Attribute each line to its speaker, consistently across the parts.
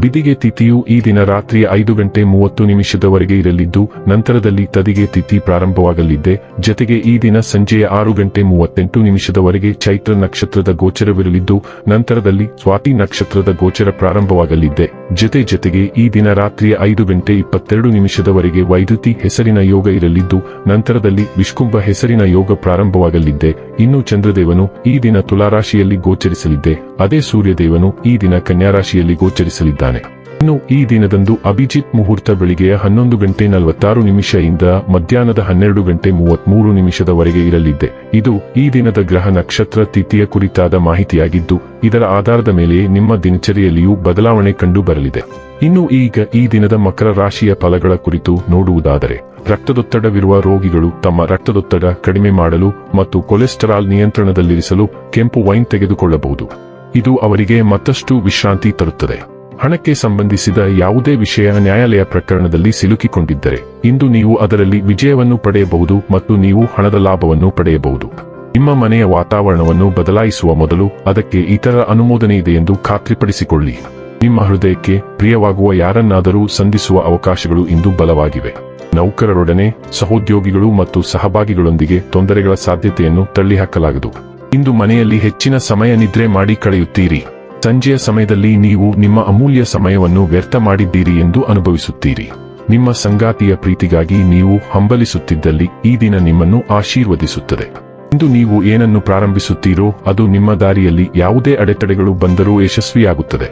Speaker 1: ಬಿದಿಗೆ ತಿಥಿಯು ಈ ದಿನ ರಾತ್ರಿ ಐದು ಗಂಟೆ ಮೂವತ್ತು ನಿಮಿಷದವರೆಗೆ ಇರಲಿದ್ದು, ನಂತರದಲ್ಲಿ ತದಿಗೆ ತಿಥಿ ಪ್ರಾರಂಭವಾಗಲಿದ್ದೆ ಜತೆಗೆ ಈ ದಿನ ಸಂಜೆಯ ಆರು ಗಂಟೆ ಮೂವತ್ತೆಂಟು ನಿಮಿಷದವರೆಗೆ ಚೈತ್ರ ನಕ್ಷತ್ರದ ಗೋಚರವಿರಲಿದ್ದು, ನಂತರದಲ್ಲಿ ಸ್ವಾತಿ ನಕ್ಷತ್ರದ ಗೋಚರ ಪ್ರಾರಂಭವಾಗಲಿದ್ದೆ ಜತೆ ಜತೆಗೆ ಈ ದಿನ ರಾತ್ರಿಯ ಐದು ಗಂಟೆ ಇಪ್ಪತ್ತೆರಡು ನಿಮಿಷದವರೆಗೆ ವೈದ್ಯುತಿ ಹೆಸರಿನ ಯೋಗ ಇರಲಿದ್ದು, ನಂತರದಲ್ಲಿ ವಿಷ್ಕುಂಭ ಹೆಸರಿನ ಯೋಗ ಪ್ರಾರಂಭವಾಗಲಿದ್ದೆ ಇನ್ನು ಚಂದ್ರದೇವನು ಈ ದಿನ ತುಲಾರಾಶಿಯಲ್ಲಿ ಗೋಚರಿಸಲಿದ್ದೆ. ಅದೇ ಸೂರ್ಯದೇವನು ಈ ದಿನ ಕನ್ಯಾರಾಶಿಯಲ್ಲಿ ಗೋಚರಿಸಲಿದ್ದಾನೆ. ಇನ್ನು ಈ ದಿನದಂದು ಅಭಿಜಿತ್ ಮುಹೂರ್ತ ಬೆಳಿಗ್ಗೆಯ ಹನ್ನೊಂದು ಗಂಟೆ ನಲವತ್ತಾರು ನಿಮಿಷದಿಂದ ಮಧ್ಯಾಹ್ನದ ಹನ್ನೆರಡು ಗಂಟೆ ಮೂವತ್ಮೂರು ನಿಮಿಷದವರೆಗೆ ಇರಲಿದೆ. ಇದು ಈ ದಿನದ ಗ್ರಹ ನಕ್ಷತ್ರ ತಿಥಿಯ ಕುರಿತಾದ ಮಾಹಿತಿಯಾಗಿದ್ದು, ಇದರ ಆಧಾರದ ಮೇಲೆ ನಿಮ್ಮ ದಿನಚರಿಯಲ್ಲಿಯೂ ಬದಲಾವಣೆ ಕಂಡು ಬರಲಿದೆ ಇನ್ನು ಈಗ ಈ ದಿನದ ಮಕರ ರಾಶಿಯ ಫಲಗಳ ಕುರಿತು ನೋಡುವುದಾದರೆ, ರಕ್ತದೊತ್ತಡವಿರುವ ರೋಗಿಗಳು ತಮ್ಮ ರಕ್ತದೊತ್ತಡ ಕಡಿಮೆ ಮಾಡಲು ಮತ್ತು ಕೊಲೆಸ್ಟರಾಲ್ ನಿಯಂತ್ರಣದಲ್ಲಿರಿಸಲು ಕೆಂಪು ವೈನ್ ತೆಗೆದುಕೊಳ್ಳಬಹುದು. ಇದು ಅವರಿಗೆ ಮತ್ತಷ್ಟು ವಿಶ್ರಾಂತಿ ತರುತ್ತದೆ. ಹಣಕ್ಕೆ ಸಂಬಂಧಿಸಿದ ಯಾವುದೇ ವಿಷಯ ನ್ಯಾಯಾಲಯ ಪ್ರಕರಣದಲ್ಲಿ ಸಿಲುಕಿಕೊಂಡಿದ್ದರೆ, ಇಂದು ನೀವು ಅದರಲ್ಲಿ ವಿಜಯವನ್ನು ಪಡೆಯಬಹುದು ಮತ್ತು ನೀವು ಹಣದ ಲಾಭವನ್ನು ಪಡೆಯಬಹುದು. ನಿಮ್ಮ ಮನೆಯ ವಾತಾವರಣವನ್ನು ಬದಲಾಯಿಸುವ ಮೊದಲು ಅದಕ್ಕೆ ಇತರ ಅನುಮೋದನೆ ಇದೆ ಎಂದು ಖಾತ್ರಿಪಡಿಸಿಕೊಳ್ಳಿ. ನಿಮ್ಮ ಹೃದಯಕ್ಕೆ ಪ್ರಿಯವಾಗುವ ಯಾರನ್ನಾದರೂ ಸಂಧಿಸುವ ಅವಕಾಶಗಳು ಇಂದು ಬಲವಾಗಿವೆ. ನೌಕರರೊಡನೆ ಸಹೋದ್ಯೋಗಿಗಳು ಮತ್ತು ಸಹಭಾಗಿಗಳೊಂದಿಗೆ ತೊಂದರೆಗಳ ಸಾಧ್ಯತೆಯನ್ನು ತಳ್ಳಿಹಾಕಲಾಗದು. ಇಂದು ಮನೆಯಲ್ಲಿ ಹೆಚ್ಚಿನ ಸಮಯ ನಿದ್ರೆ ಮಾಡಿ ಕಳೆಯುತ್ತೀರಿ. ಸಂಜೆಯ ಸಮಯದಲ್ಲಿ ನೀವು ನಿಮ್ಮ ಅಮೂಲ್ಯ ಸಮಯವನ್ನು ವ್ಯರ್ಥ ಮಾಡಿದ್ದೀರಿ ಎಂದು ಅನುಭವಿಸುತ್ತೀರಿ. ನಿಮ್ಮ ಸಂಗಾತಿಯ ಪ್ರೀತಿಗಾಗಿ ನೀವು ಹಂಬಲಿಸುತ್ತಿದ್ದಲ್ಲಿ ಈ ದಿನ ನಿಮ್ಮನ್ನು ಆಶೀರ್ವದಿಸುತ್ತದೆ. ಇಂದು ನೀವು ಏನನ್ನು ಪ್ರಾರಂಭಿಸುತ್ತೀರೋ, ಅದು ನಿಮ್ಮ ದಾರಿಯಲ್ಲಿ ಯಾವುದೇ ಅಡೆತಡೆಗಳು ಬಂದರೂ ಯಶಸ್ವಿಯಾಗುತ್ತದೆ.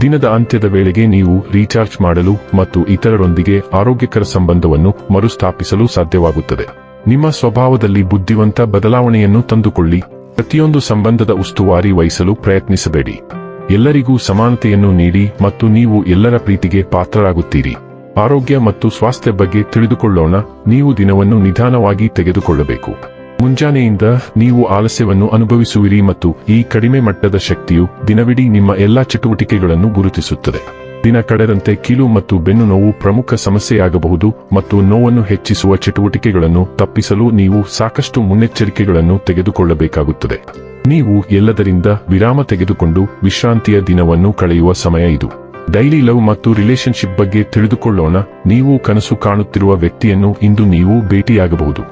Speaker 1: ದಿನದ ಅಂತ್ಯದ ವೇಳೆಗೆ ನೀವು ರೀಚಾರ್ಜ್ ಮಾಡಲು ಮತ್ತು ಇತರರೊಂದಿಗೆ ಆರೋಗ್ಯಕರ ಸಂಬಂಧವನ್ನು ಮರುಸ್ಥಾಪಿಸಲು ಸಾಧ್ಯವಾಗುತ್ತದೆ. ನಿಮ್ಮ ಸ್ವಭಾವದಲ್ಲಿ ಬುದ್ಧಿವಂತ ಬದಲಾವಣೆಯನ್ನು ತಂದುಕೊಳ್ಳಿ. ಪ್ರತಿಯೊಂದು ಸಂಬಂಧದ ಉಸ್ತುವಾರಿ ವಹಿಸಲು ಪ್ರಯತ್ನಿಸಬೇಡಿ. ಎಲ್ಲರಿಗೂ ಸಮಾನತೆಯನ್ನು ನೀಡಿ ಮತ್ತು ನೀವು ಎಲ್ಲರ ಪ್ರೀತಿಗೆ ಪಾತ್ರರಾಗುತ್ತೀರಿ. ಆರೋಗ್ಯ ಮತ್ತು ಸ್ವಾಸ್ಥ್ಯ ಬಗ್ಗೆ ತಿಳಿದುಕೊಳ್ಳೋಣ, ನೀವು ದಿನವನ್ನು ನಿಧಾನವಾಗಿ ತೆಗೆದುಕೊಳ್ಳಬೇಕು. ಮುಂಜಾನೆಯಿಂದ ನೀವು ಆಲಸ್ಯವನ್ನು ಅನುಭವಿಸುವಿರಿ ಮತ್ತು ಈ ಕಡಿಮೆ ಮಟ್ಟದ ಶಕ್ತಿಯು ದಿನವಿಡೀ ನಿಮ್ಮ ಎಲ್ಲಾ ಚಟುವಟಿಕೆಗಳನ್ನು ಗುರುತಿಸುತ್ತದೆ. ದಿನ ಕಡೆದಂತೆ ಕೀಲು ಮತ್ತು ಬೆನ್ನು ನೋವು ಪ್ರಮುಖ ಸಮಸ್ಯೆಯಾಗಬಹುದು ಮತ್ತು ನೋವನ್ನು ಹೆಚ್ಚಿಸುವ ಚಟುವಟಿಕೆಗಳನ್ನು ತಪ್ಪಿಸಲು ನೀವು ಸಾಕಷ್ಟು ಮುನ್ನೆಚ್ಚರಿಕೆಗಳನ್ನು ತೆಗೆದುಕೊಳ್ಳಬೇಕಾಗುತ್ತದೆ. ನೀವು ಎಲ್ಲದರಿಂದ ವಿರಾಮ ತೆಗೆದುಕೊಂಡು ವಿಶ್ರಾಂತಿಯ ದಿನವನ್ನು ಕಳೆಯುವ ಸಮಯ ಇದು. ಡೈಲಿ ಲವ್ ಮತ್ತು ರಿಲೇಶನ್ಶಿಪ್ ಬಗ್ಗೆ ತಿಳಿದುಕೊಳ್ಳೋಣ. ನೀವು ಕನಸು ಕಾಣುತ್ತಿರುವ ವ್ಯಕ್ತಿಯನ್ನು ಇಂದು ನೀವು ಭೇಟಿಯಾಗಬಹುದು.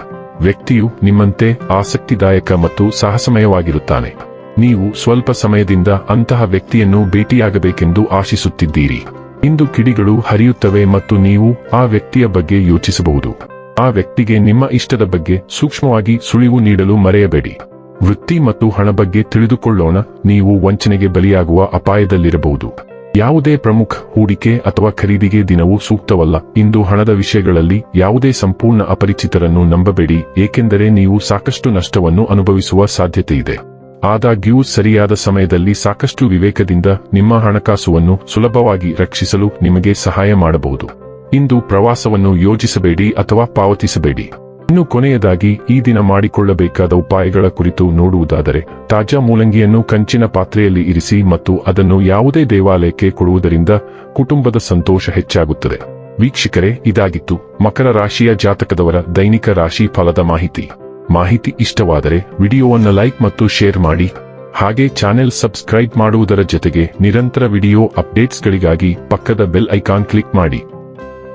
Speaker 1: ವ್ಯಕ್ತಿಯು ನಿಮ್ಮಂತೆ ಆಸಕ್ತಿದಾಯಕ ಮತ್ತು ಸಾಹಸಮಯವಾಗಿರುತ್ತಾನೆ. ನೀವು ಸ್ವಲ್ಪ ಸಮಯದಿಂದ ಅಂತಹ ವ್ಯಕ್ತಿಯನ್ನು ಭೇಟಿಯಾಗಬೇಕೆಂದು ಆಶಿಸುತ್ತಿದ್ದೀರಿ. ಇಂದು ಕಿಡಿಗಳು ಹರಿಯುತ್ತವೆ ಮತ್ತು ನೀವು ಆ ವ್ಯಕ್ತಿಯ ಬಗ್ಗೆ ಯೋಚಿಸಬಹುದು. ಆ ವ್ಯಕ್ತಿಗೆ ನಿಮ್ಮ ಇಷ್ಟದ ಬಗ್ಗೆ ಸೂಕ್ಷ್ಮವಾಗಿ ಸುಳಿವು ನೀಡಲು ಮರೆಯಬೇಡಿ. ವೃತ್ತಿ ಮತ್ತು ಹಣ ಬಗ್ಗೆ ತಿಳಿದುಕೊಳ್ಳೋಣ. ನೀವು ವಂಚನೆಗೆ ಬಲಿಯಾಗುವ ಅಪಾಯದಲ್ಲಿರಬಹುದು. ಯಾವುದೇ ಪ್ರಮುಖ ಹೂಡಿಕೆ ಅಥವಾ ಖರೀದಿಗೆ ದಿನವೂ ಸೂಕ್ತವಲ್ಲ. ಇಂದು ಹಣದ ವಿಷಯಗಳಲ್ಲಿ ಯಾವುದೇ ಸಂಪೂರ್ಣ ಅಪರಿಚಿತರನ್ನು ನಂಬಬೇಡಿ, ಏಕೆಂದರೆ ನೀವು ಸಾಕಷ್ಟು ನಷ್ಟವನ್ನು ಅನುಭವಿಸುವ ಸಾಧ್ಯತೆಯಿದೆ. ಆದಾಗ್ಯೂ, ಸರಿಯಾದ ಸಮಯದಲ್ಲಿ ಸಾಕಷ್ಟು ವಿವೇಕದಿಂದ ನಿಮ್ಮ ಹಣಕಾಸುವನ್ನು ಸುಲಭವಾಗಿ ರಕ್ಷಿಸಲು ನಿಮಗೆ ಸಹಾಯ ಮಾಡಬಹುದು. ಇಂದು ಪ್ರವಾಸವನ್ನು ಯೋಜಿಸಬೇಡಿ ಅಥವಾ ಪಾವತಿಸಬೇಡಿ. ಇನ್ನು ಕೊನೆಯದಾಗಿ ಈ ದಿನ ಮಾಡಿಕೊಳ್ಳಬೇಕಾದ ಉಪಾಯಗಳ ಕುರಿತು ನೋಡುವುದಾದರೆ, ತಾಜಾ ಮೂಲಂಗಿಯನ್ನು ಕಂಚಿನ ಪಾತ್ರೆಯಲ್ಲಿ ಇರಿಸಿ ಮತ್ತು ಅದನ್ನು ಯಾವುದೇ ದೇವಾಲಯಕ್ಕೆ ಕೊಡುವುದರಿಂದ ಕುಟುಂಬದ ಸಂತೋಷ ಹೆಚ್ಚಾಗುತ್ತದೆ. ವೀಕ್ಷಕರೇ, ಇದಾಗಿತ್ತು ಮಕರ ರಾಶಿಯ ಜಾತಕದವರ ದೈನಿಕ ರಾಶಿ ಫಲದ ಮಾಹಿತಿ. ಮಾಹಿತಿ ಇಷ್ಟವಾದರೆ ವಿಡಿಯೋವನ್ನು ಲೈಕ್ ಮತ್ತು ಶೇರ್ ಮಾಡಿ. ಹಾಗೆ ಚಾನೆಲ್ ಸಬ್ಸ್ಕ್ರೈಬ್ ಮಾಡುವುದರ ಜೊತೆಗೆ ನಿರಂತರ ವಿಡಿಯೋ ಅಪ್ಡೇಟ್ಸ್ಗಳಿಗಾಗಿ ಪಕ್ಕದ ಬೆಲ್ ಐಕಾನ್ ಕ್ಲಿಕ್ ಮಾಡಿ.